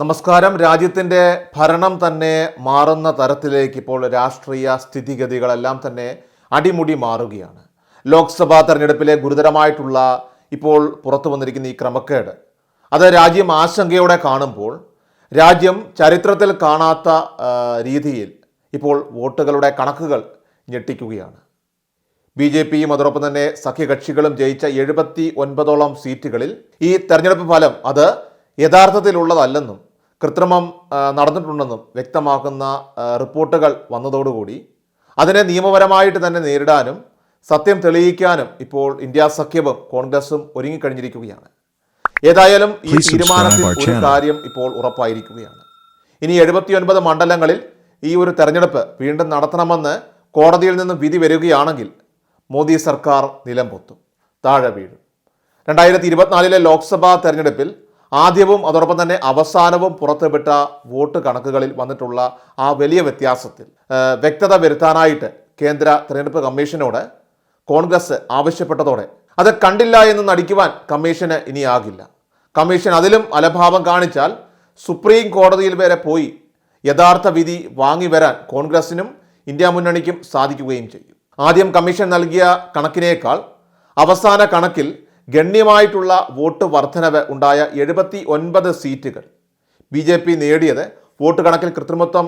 നമസ്കാരം. രാജ്യത്തിന്റെ ഭരണം തന്നെ മാറുന്ന തരത്തിലേക്ക് ഇപ്പോൾ രാഷ്ട്രീയ സ്ഥിതിഗതികളെല്ലാം തന്നെ അടിമുടി മാറുകയാണ്. ലോക്സഭാ തെരഞ്ഞെടുപ്പിലെ ഗുരുതരമായിട്ടുള്ള ഇപ്പോൾ പുറത്തു വന്നിരിക്കുന്ന ഈ ക്രമക്കേട്. അത് രാജ്യം ആശങ്കയോടെ കാണുമ്പോൾ രാജ്യം ചരിത്രത്തിൽ കാണാത്ത രീതിയിൽ ഇപ്പോൾ വോട്ടുകളുടെ കണക്കുകൾ ഞെട്ടിക്കുകയാണ്. ബി ജെ പിയും അതോടൊപ്പം തന്നെ സഖ്യകക്ഷികളും ജയിച്ച എഴുപത്തി ഒൻപതോളം സീറ്റുകളിൽ ഈ തെരഞ്ഞെടുപ്പ് ഫലം അത് യഥാർത്ഥത്തിലുള്ളതല്ലെന്നും കൃത്രിമം നടന്നിട്ടുണ്ടെന്നും വ്യക്തമാക്കുന്ന റിപ്പോർട്ടുകൾ വന്നതോടുകൂടി അതിനെ നിയമപരമായിട്ട് തന്നെ നേരിടാനും സത്യം തെളിയിക്കാനും ഇപ്പോൾ ഇന്ത്യ സഖ്യവും കോൺഗ്രസും ഒരുങ്ങിക്കഴിഞ്ഞിരിക്കുകയാണ്. ഏതായാലും ഈ തീരുമാനത്തിൽ ഒരു കാര്യം ഇപ്പോൾ ഉറപ്പായിരിക്കുകയാണ്. ഇനി എഴുപത്തിയൊൻപത് മണ്ഡലങ്ങളിൽ ഈ ഒരു തെരഞ്ഞെടുപ്പ് വീണ്ടും നടത്തണമെന്ന് കോടതിയിൽ നിന്ന് വിധി വരികയാണെങ്കിൽ മോദി സർക്കാർ നിലം പൊത്തും താഴെ വീഴും. രണ്ടായിരത്തി ഇരുപത്തിനാലിലെ ലോക്സഭാ തെരഞ്ഞെടുപ്പിൽ ആദ്യവും അതോടൊപ്പം തന്നെ അവസാനവും പുറത്തുവിട്ട വോട്ട് കണക്കുകളിൽ വന്നിട്ടുള്ള ആ വലിയ വ്യത്യാസത്തിൽ വ്യക്തത വരുത്താനായിട്ട് കേന്ദ്ര തിരഞ്ഞെടുപ്പ് കമ്മീഷനോട് കോൺഗ്രസ് ആവശ്യപ്പെട്ടതോടെ അത് കണ്ടില്ല എന്ന് നടിക്കുവാൻ കമ്മീഷന് ഇനിയാകില്ല. കമ്മീഷൻ അതിലും അലഭാവം കാണിച്ചാൽ സുപ്രീം കോടതിയിൽ വരെ പോയി യഥാർത്ഥ വിധി വാങ്ങി വരാൻ കോൺഗ്രസിനും ഇന്ത്യ മുന്നണിക്കും സാധിക്കുകയും ചെയ്യും. ആദ്യം കമ്മീഷൻ നൽകിയ കണക്കിനേക്കാൾ അവസാന കണക്കിൽ ഗണ്യമായിട്ടുള്ള വോട്ട് വർധനവ് ഉണ്ടായ എഴുപത്തി ഒൻപത് സീറ്റുകൾ ബി ജെ പി നേടിയത് വോട്ട് കണക്കിൽ കൃത്രിമത്വം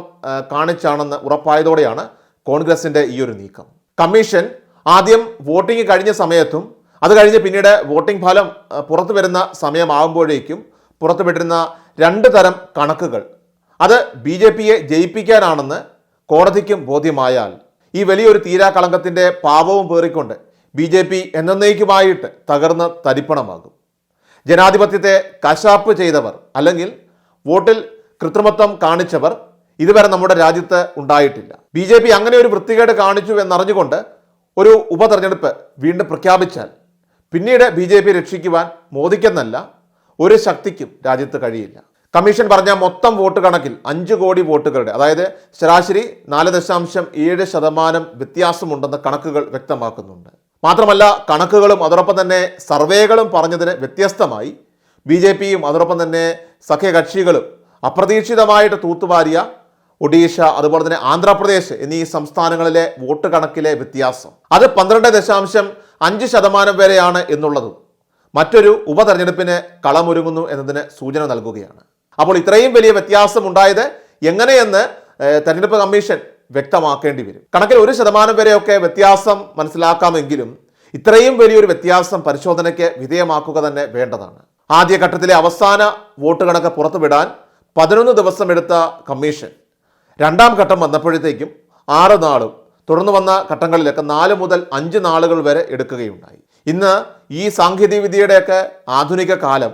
കാണിച്ചാണെന്ന് ഉറപ്പായതോടെയാണ് കോൺഗ്രസിന്റെ ഈ ഒരു നീക്കം. കമ്മീഷൻ ആദ്യം വോട്ടിംഗ് കഴിഞ്ഞ സമയത്തും അത് കഴിഞ്ഞ് പിന്നീട് വോട്ടിംഗ് ഫലം പുറത്തു വരുന്ന സമയമാകുമ്പോഴേക്കും പുറത്തുവിട്ടിരുന്ന രണ്ട് തരം കണക്കുകൾ. അത് ബി ജെ പിയെ ജയിപ്പിക്കാനാണെന്ന് കോടതിക്കും ബോധ്യമായാൽ ഈ വലിയൊരു തീരാ കളങ്കത്തിന്റെ പാപവും പേറിക്കൊണ്ട് ബി ജെ പി എന്നേക്കുമായിട്ട് തകർന്ന് തരിപ്പണമാകും. ജനാധിപത്യത്തെ കശാപ്പ് ചെയ്തവർ അല്ലെങ്കിൽ വോട്ടിൽ കൃത്രിമത്വം കാണിച്ചവർ ഇതുവരെ നമ്മുടെ രാജ്യത്ത് ഉണ്ടായിട്ടില്ല. ബി ജെ പി അങ്ങനെ ഒരു വൃത്തികേട് കാണിച്ചു എന്നറിഞ്ഞുകൊണ്ട് ഒരു ഉപതെരഞ്ഞെടുപ്പ് വീണ്ടും പ്രഖ്യാപിച്ചാൽ പിന്നീട് ബി ജെ പി രക്ഷിക്കുവാൻ മോദിക്കെന്നല്ല ഒരു ശക്തിക്കും രാജ്യത്ത് കഴിയില്ല. കമ്മീഷൻ പറഞ്ഞ മൊത്തം വോട്ട് കണക്കിൽ അഞ്ച് കോടി വോട്ടുകളുടെ അതായത് ശരാശരി നാല് ദശാംശം ഏഴ് ശതമാനം വ്യത്യാസമുണ്ടെന്ന് കണക്കുകൾ വ്യക്തമാക്കുന്നുണ്ട്. മാത്രമല്ല കണക്കുകളും അതോടൊപ്പം തന്നെ സർവേകളും പറഞ്ഞതിന് വ്യത്യസ്തമായി ബി ജെ പിയും അതോടൊപ്പം തന്നെ സഖ്യകക്ഷികളും അപ്രതീക്ഷിതമായിട്ട് തൂത്തുവാരിയ ഒഡീഷ അതുപോലെ തന്നെ ആന്ധ്രാപ്രദേശ് എന്നീ സംസ്ഥാനങ്ങളിലെ വോട്ട് കണക്കിലെ വ്യത്യാസം. അത് പന്ത്രണ്ട് ദശാംശം അഞ്ച് ശതമാനം വരെയാണ് എന്നുള്ളതും മറ്റൊരു ഉപതെരഞ്ഞെടുപ്പിന് കളമൊരുങ്ങുന്നു എന്നതിന് സൂചന നൽകുകയാണ്. അപ്പോൾ ഇത്രയും വലിയ വ്യത്യാസം ഉണ്ടായത് എങ്ങനെയെന്ന് തെരഞ്ഞെടുപ്പ് കമ്മീഷൻ വ്യക്തമാക്കേണ്ടി വരും. കണക്കിൽ ഒരു ശതമാനം വരെയൊക്കെ വ്യത്യാസം മനസ്സിലാക്കാമെങ്കിലും ഇത്രയും വലിയൊരു വ്യത്യാസം പരിശോധനയ്ക്ക് വിധേയമാക്കുക തന്നെ വേണ്ടതാണ്. ആദ്യഘട്ടത്തിലെ അവസാന വോട്ട് കണക്ക് പുറത്തുവിടാൻ പതിനൊന്ന് ദിവസം എടുത്ത കമ്മീഷൻ. രണ്ടാം ഘട്ടം വന്നപ്പോഴത്തേക്കും ആറ് നാളും തുടർന്ന് വന്ന ഘട്ടങ്ങളിലൊക്കെ നാല് മുതൽ അഞ്ച് നാളുകൾ വരെ എടുക്കുകയുണ്ടായി. ഇന്ന് ഈ സാങ്കേതികവിദ്യയുടെയൊക്കെ ആധുനിക കാലം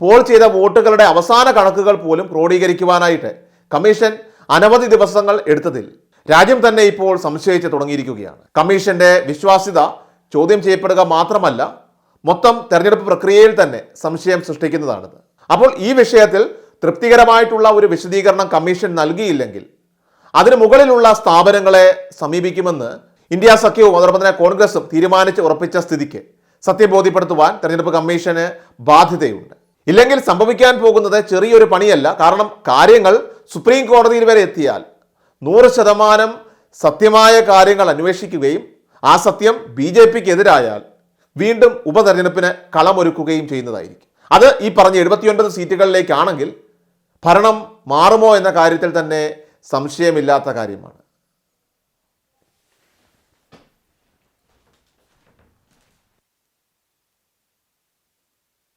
പോൾ ചെയ്ത വോട്ടുകളുടെ അവസാന കണക്കുകൾ പോലും ക്രോഡീകരിക്കുവാനായിട്ട് കമ്മീഷൻ അനവധി ദിവസങ്ങൾ എടുത്തതിൽ രാജ്യം തന്നെ ഇപ്പോൾ സംശയിച്ച് തുടങ്ങിയിരിക്കുകയാണ്. കമ്മീഷന്റെ വിശ്വാസ്യത ചോദ്യം ചെയ്യപ്പെടുക മാത്രമല്ല മൊത്തം തെരഞ്ഞെടുപ്പ് പ്രക്രിയയിൽ തന്നെ സംശയം സൃഷ്ടിക്കുന്നതാണിത്. അപ്പോൾ ഈ വിഷയത്തിൽ തൃപ്തികരമായിട്ടുള്ള ഒരു വിശദീകരണം കമ്മീഷൻ നൽകിയില്ലെങ്കിൽ അതിന് മുകളിലുള്ള സ്ഥാപനങ്ങളെ സമീപിക്കുമെന്ന് ഇന്ത്യ സഖ്യവും അതോടൊപ്പം തന്നെ കോൺഗ്രസും തീരുമാനിച്ച് ഉറപ്പിച്ച സ്ഥിതിക്ക് സത്യം ബോധ്യപ്പെടുത്തുവാൻ തെരഞ്ഞെടുപ്പ് കമ്മീഷന് ബാധ്യതയുണ്ട്. ഇല്ലെങ്കിൽ സംഭവിക്കാൻ പോകുന്നത് ചെറിയൊരു പണിയല്ല. കാരണം കാര്യങ്ങൾ സുപ്രീം കോടതിയിൽ വരെ എത്തിയാൽ നൂറ് ശതമാനം സത്യമായ കാര്യങ്ങൾ അന്വേഷിക്കുകയും ആ സത്യം ബി ജെ പിക്ക് എതിരായാൽ വീണ്ടും ഉപതെരഞ്ഞെടുപ്പിന് കളമൊരുക്കുകയും ചെയ്യുന്നതായിരിക്കും. അത് ഈ പറഞ്ഞ എഴുപത്തിയൊൻപത് സീറ്റുകളിലേക്കാണെങ്കിൽ ഭരണം മാറുമോ എന്ന കാര്യത്തിൽ തന്നെ സംശയമില്ലാത്ത കാര്യമാണ്.